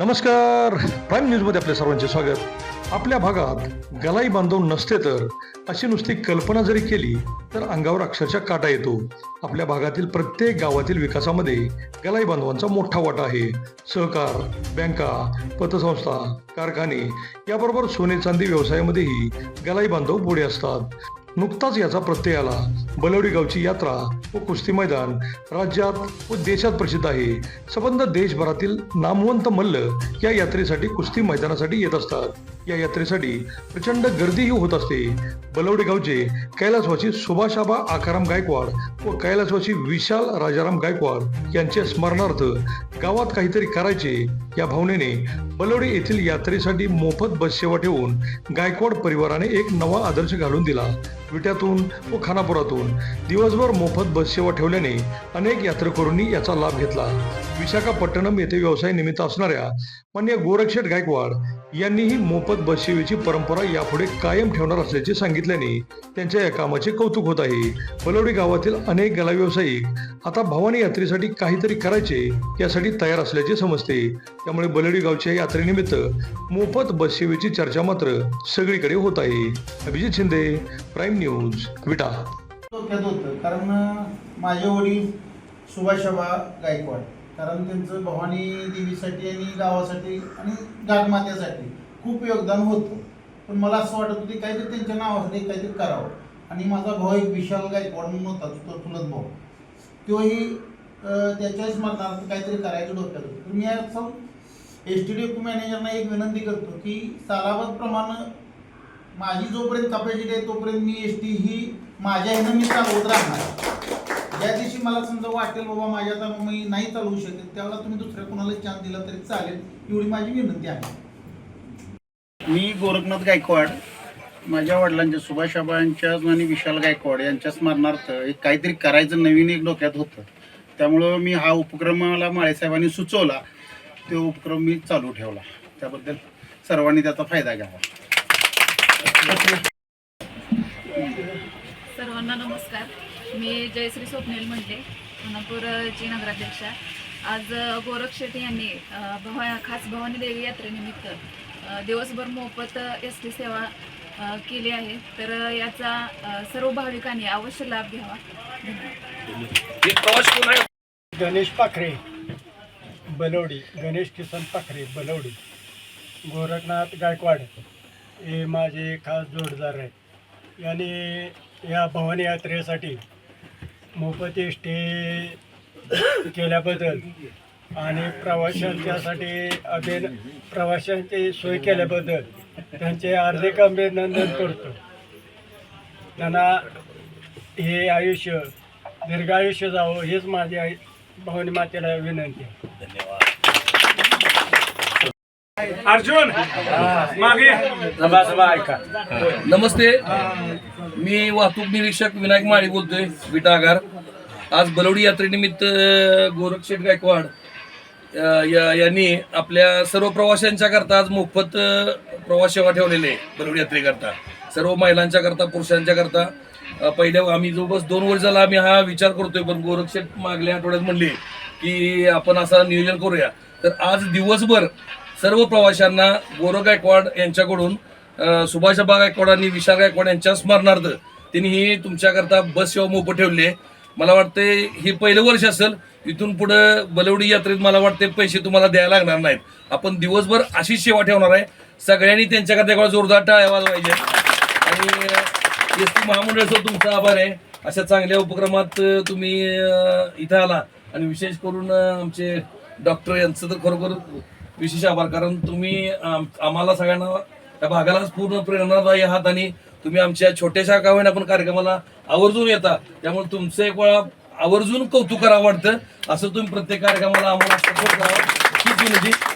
नमस्कार. प्राईम न्यूजमध्ये आपल्या सर्वांचे स्वागत. आपल्या भागात गलाई बांधव नसते तर अशी नुसती कल्पना जरी केली तर अंगावर अक्षरशः काटा येतो. आपल्या भागातील प्रत्येक गावातील विकासामध्ये गलाई बांधवांचा मोठा वाटा आहे. सहकार बँका पतसंस्था कारखाने याबरोबर सोने चांदी व्यवसायामध्येही गलाई बांधव पुढे असतात. नुकताच याचा प्रत्यय आला. बलवडी गावची यात्रा व कुस्ती मैदान राज्यात व देशात प्रसिद्ध आहे. संबंध देशभरातील नामवंत मल्ल या यात्रेसाठी कुस्ती मैदानासाठी येत असतात. या यात्रेसाठी प्रचंड गर्दीही होत असते. बलवडी गावचे कैलासवासी सुभाषाबा आकाराम गायकवाड व कैलासवासी विशाल राजाराम गायकवाड यांच्या स्मरणार्थ गावात काहीतरी करायचे या भावनेने बलवडी येथील यात्रेसाठी मोफत बस सेवा ठेवून गायकवाड परिवाराने एक नवा आदर्श घालून दिला. विट्यातून व खानापुरातून. दिवसभर मोफत बस सेवा ठेवल्याने अनेक यात्रेकरूंनी याचा लाभ घेतला. विशाखापट्टणम येथे व्यवसाय निमित्त असणाऱ्या मान्य गोरक्षेठ गायकवाड यांनीही मोफत बससेवेची परंपरा यापुढे कायम ठेवणार असल्याचे सांगितल्याने त्यांच्या या कामाचे कौतुक होत आहे. बलवडी गावातील अनेक गला व्यावसायिक आता भवानी यात्रेसाठी काहीतरी करायचे यासाठी तयार असल्याचे समजते. त्यामुळे बलवडी गावच्या यात्रेनिमित्त मोफत बससेवेची चर्चा मात्र सगळीकडे होत आहे. Abhijit Shinde Prime News Vita. डोक्यात होतं. कारण माझे वडील सुभाषाबा गायकवाड. कारण त्यांचं भवानी देवीसाठी आणि गावासाठी आणि गागमात्यासाठी खूप योगदान होतं. पण मला असं वाटत होते काहीतरी त्यांच्या नावासाठी काहीतरी करावं. आणि माझा भाऊ एक विशाल गायकवाड म्हणून होता तो चुलत भाऊ. तोही त्याच्याच त्याच्या स्मरणार्थ काहीतरी करायचं डोक्यात होतं. मी असं एस टी डी मॅनेजरना एक विनंती करतो की सालाबतप्रमाणे माझी जोपर्यंत कपॅसिटी आहे तोपर्यंत मी एस टी ही माझ्या ह्यानं मी चालवत राहणार. ज्या दिवशी मला समजा वाटेल बाबा माझ्या आता मी नाही चालवू शकेल त्यावेळेला तुम्ही दुसऱ्या कोणाला चान्स दिला तरी चालेल एवढी माझी विनंती आहे. मी गोरखनाथ गायकवाड. माझ्या वडिलांच्या सुभाषाबांच्या आणि विशाल गायकवाड यांच्या स्मरणार्थ एक काहीतरी करायचं नवीन एक डोक्यात होतं. त्यामुळं मी हा उपक्रम मला माळेसाहेबांनी सुचवला. तो उपक्रम मी चालू ठेवला. त्याबद्दल सर्वांनी त्याचा फायदा घ्यावा. सर्वांना नमस्कार. मी जयश्री स्वप्नील म्हणते खानापूरची नगराध्यक्षा. आज गोरख शेट्टी यांनी भवा खास भवानी देवी यात्रेनिमित्त दिवसभर मोफत एस टी सेवा केली आहे. तर याचा सर्व भाविकांनी अवश्य लाभ घ्यावा. गणेश पाखरे बलवडी. गणेश किसन पाखरे बलवडी. गोरखनाथ गायकवाड. हे माझे खास जोडदार आहेत. यांनी या भवानी यात्रेसाठी मोफत स्टे केल्याबद्दल आणि प्रवाशांच्यासाठी अभिन प्रवाशांची सोय केल्याबद्दल त्यांचे हार्दिक अभिनंदन करतो. त्यांना हे आयुष्य दीर्घायुष्य जावं हेच माझी आई भवानी मातेला विनंती आहे. अर्जुन मागे. सभा सभा ऐका. नमस्ते. मी वाहतूक निरीक्षक विनायक माळी बोलतोय विटा आगार आज बलवडी यात्रेनिमित्त गोरक्षेठ गायकवाड या- यांनी आपल्या सर्व प्रवाशांच्या करता आज मोफत प्रवास सेवा ठेवलेले आहे बलवडी यात्रेकरता सर्व महिलांच्या करता पुरुषांच्या करता. अ, पहिल्या आम्ही जवळपास दोन वर्ष झाला आम्ही हा विचार करतोय पण गोरक्षेठ मागल्या आठवड्यात म्हणले की आपण असं नियोजन करूया. तर आज दिवसभर सर्व प्रवाशांना गोरव गायकवाड यांच्याकडून सुभाषबा गायकवाड आणि विशाल गायकवाड यांच्या स्मरणार्थ त्यांनी ही तुमच्याकरता बस सेवा मोफत ठेवली आहे. मला वाटते हे पहिलं वर्ष असेल इथून पुढे बलवडी यात्रेत मला वाटते पैसे तुम्हाला द्यायला लागणार नाहीत. आपण दिवसभर अशीच सेवा ठेवणार आहे. सगळ्यांनी त्यांच्याकरता एकवेळा जोरदार टाळ्या पाहिजे आणि एस टी महामंडळाचं तुमचा आभार आहे. अशा चांगल्या उपक्रमात तुम्ही इथं आला. आणि विशेष करून आमचे डॉक्टर यांचं तर खरोखर विशेष आभार. कारण तुम्ही आम- आम्हाला सगळ्यांना त्या भागालाच पूर्ण प्रेरणादायी आहात आणि तुम्ही आमच्या छोट्याशा गावाने आपण पण कार्यक्रमाला आवर्जून येता. त्यामुळे तुमचं एक वेळा आवर्जून कौतुक करावं वाटतं. असं तुम्ही प्रत्येक कार्यक्रमाला आम्हाला सपोर्ट करावा हीच विनंती.